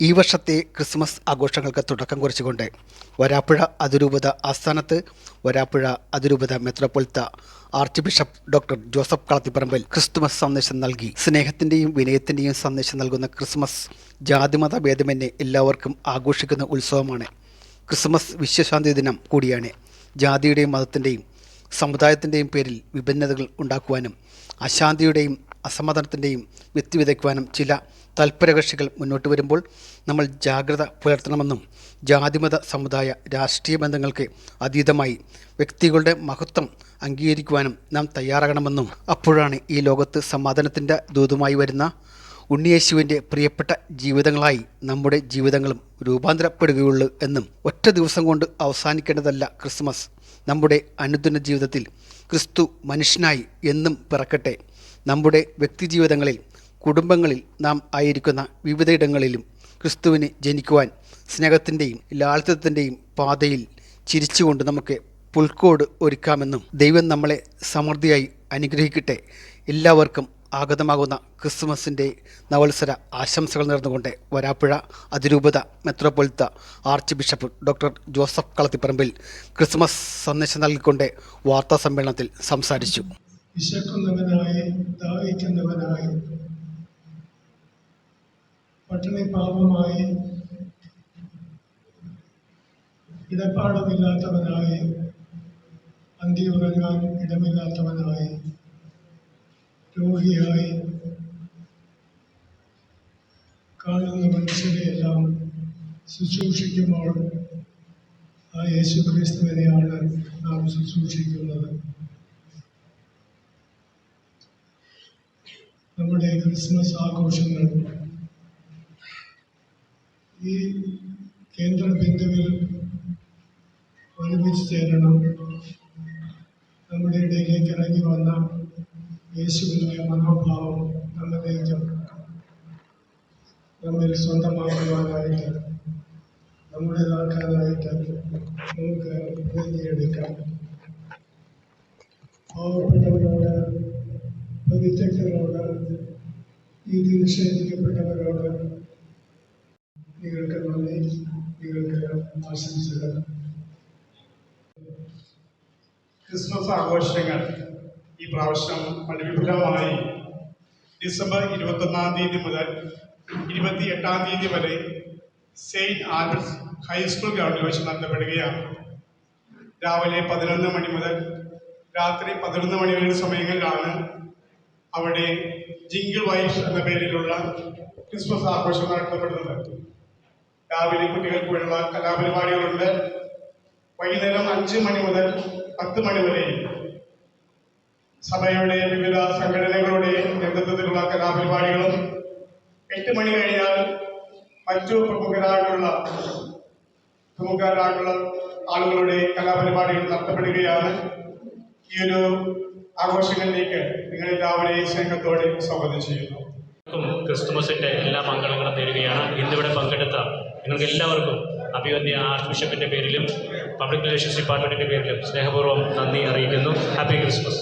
ഈ വർഷത്തെ ക്രിസ്മസ് ആഘോഷങ്ങൾക്ക് തുടക്കം കുറിച്ചുകൊണ്ട് വരാപ്പുഴ അതിരൂപത ആസ്ഥാനത്ത് വരാപ്പുഴ അതിരൂപത മെത്രോപൊളിത്ത archbishop doctor Joseph Kalathiparambil Christmas സന്ദേശം നൽകി. സ്നേഹത്തിന്റെയും വിനയത്തിന്റെയും സന്ദേശം നൽകുന്ന ക്രിസ്മസ് ജാതിമത ഭേദമന്യേ എല്ലാവർക്കും ആഘോഷിക്കുന്ന ഉത്സവമാണ്. ക്രിസ്മസ് വിശ്വശാന്തി ദിനം കൂടിയാണ്. ജാതിയുടെയും മതത്തിന്റെയും സമുദായത്തിന്റെയും പേരിൽ വിഭിന്നതകൾ ഉണ്ടാക്കുവാനും അശാന്തിയുടെയും അസമാധാനത്തിന്റെയും വ്യക്തി വിതയ്ക്കുവാനും ചില തൽപരകക്ഷികൾ മുന്നോട്ട് വരുമ്പോൾ നമ്മൾ ജാഗ്രത പുലർത്തണമെന്നും ജാതിമത സമുദായ രാഷ്ട്രീയ ബന്ധങ്ങൾക്ക് അതീതമായി വ്യക്തികളുടെ മഹത്വം അംഗീകരിക്കുവാനും നാം തയ്യാറാകണമെന്നും അപ്പോഴാണ് ഈ ലോകത്ത് സമാധാനത്തിന്റെ ദൂതുമായി വരുന്ന ഉണ്ണിയേശുവിന്റെ പ്രിയപ്പെട്ട ജീവിതങ്ങളായി നമ്മുടെ ജീവിതങ്ങളും രൂപാന്തരപ്പെടുകയുള്ളൂ എന്നും ഒറ്റ ദിവസം കൊണ്ട് അവസാനിക്കേണ്ടതല്ല ക്രിസ്മസ്. നമ്മുടെ അനുദിന ജീവിതത്തിൽ ക്രിസ്തു മനുഷ്യനായി എന്നും പിറക്കട്ടെ. നമ്മുടെ വ്യക്തിജീവിതങ്ങളിൽ കുടുംബങ്ങളിൽ നാം ആയിരിക്കുന്ന വിവിധയിടങ്ങളിലും ക്രിസ്തുവിന് ജനിക്കുവാൻ സ്നേഹത്തിന്റെയും ലാളിത്യത്തിന്റെയും പാതയിൽ ചിരിച്ചുകൊണ്ട് നമുക്ക് പുൽക്കോട് ഒരുക്കാമെന്നും ദൈവം നമ്മളെ സമൃദ്ധിയായി അനുഗ്രഹിക്കട്ടെ. എല്ലാവർക്കും ആഗതമാകുന്ന ക്രിസ്മസിന്റെ നവത്സര ആശംസകൾ നേർന്നുകൊണ്ട് വരാപ്പുഴ അതിരൂപത മെത്രോപൊളിത്ത archbishop doctor Joseph Kalathiparambil Christmas സന്ദേശം നൽകിക്കൊണ്ട് വാർത്താ സമ്മേളനത്തിൽ സംസാരിച്ചു. വിശക്കുന്നവനായി ദാഹിക്കുന്നവനായി. പട്ടിണി പാപമായി ഇടപാടുമില്ലാത്തവനായി അന്തി ഇടമില്ലാത്തവനായി രോഗിയായി കാണുന്ന മനുഷ്യരെയെല്ലാം ശുശ്രൂഷിക്കുമ്പോൾ ആ യേശു ക്രിസ്തുവിനെയാണ് നാം ശുശ്രൂഷിക്കുന്നത്. നമ്മുടെ ക്രിസ്മസ് ആഘോഷങ്ങൾ. ഈ കേന്ദ്ര ബിന്ദുവിൽ ഒരുമിച്ച് ചേരണം. നമ്മുടെ ഇടയിലേക്ക് ഇറങ്ങി വന്ന യേശുവിന്റെ മനോഭാവം നമ്മിലേക്ക് നമ്മിൽ സ്വന്തമാക്കുവാനായിട്ട് നമ്മുടേതാക്കാനായിട്ട് നമുക്ക് നേടിയെടുക്കാം പാവപ്പെട്ടവരോട് വിദഗ്ധരോട് നീതി നിഷേധിക്കപ്പെട്ടവരോട് നിങ്ങൾക്ക് നന്ദി. നിങ്ങൾക്ക് ആശംസകൾ. ക്രിസ്മസ് ആഘോഷങ്ങൾ ഈ പ്രാവശ്യം വളരെ വിപുലമായി ഡിസംബർ ഇരുപത്തൊന്നാം തീയതി മുതൽ ഇരുപത്തി എട്ടാം തീയതി വരെ സെയിന്റ് ആൽബർട്ട്സ് ഹൈസ്കൂൾ ഗ്രൗണ്ടിൽ വെച്ച് നടത്തപ്പെടുകയാണ് രാവിലെ പതിനൊന്ന് മണി മുതൽ രാത്രി പതിനൊന്ന് മണി വരെ സമയങ്ങളിലാണ് അവിടെ ജിങ്കിൾ വൈഫ് എന്ന പേരിലുള്ള ക്രിസ്മസ് ആഘോഷം നടത്തപ്പെടുന്നത്. രാവിലെ കുട്ടികൾക്ക് വേണ്ട കലാപരിപാടികളുണ്ട്. വൈകുന്നേരം അഞ്ച് മണി മുതൽ പത്ത് മണി വരെ സഭയുടെ വിവിധ സംഘടനകളുടെ നേതൃത്വത്തിലുള്ള കലാപരിപാടികളും എട്ട് മണി കഴിഞ്ഞാൽ മറ്റു പ്രമുഖരായിട്ടുള്ള പ്രമുഖരായിട്ടുള്ള ആളുകളുടെ കലാപരിപാടികൾ നടത്തപ്പെടുകയാണ്. ഈ ഒരു ആഘോഷങ്ങളിലേക്ക് നിങ്ങൾ എല്ലാവരെയും സ്നേഹത്തോടെ സ്വാഗതം ചെയ്യുന്നു. ക്രിസ്തുമസിന്റെ എല്ലാ മംഗളങ്ങളും നേരുകയാണ് ഇന്നിവിടെ പങ്കെടുത്ത നിങ്ങൾക്ക് എല്ലാവർക്കും അഭിവന്യ ആർച്ച് ബിഷപ്പിന്റെ പേരിലും പബ്ലിക് റിലേഷൻസ് ഡിപ്പാർട്ട്മെന്റിന്റെ പേരിലും സ്നേഹപൂർവം നന്ദി അറിയിക്കുന്നു. Happy Christmas.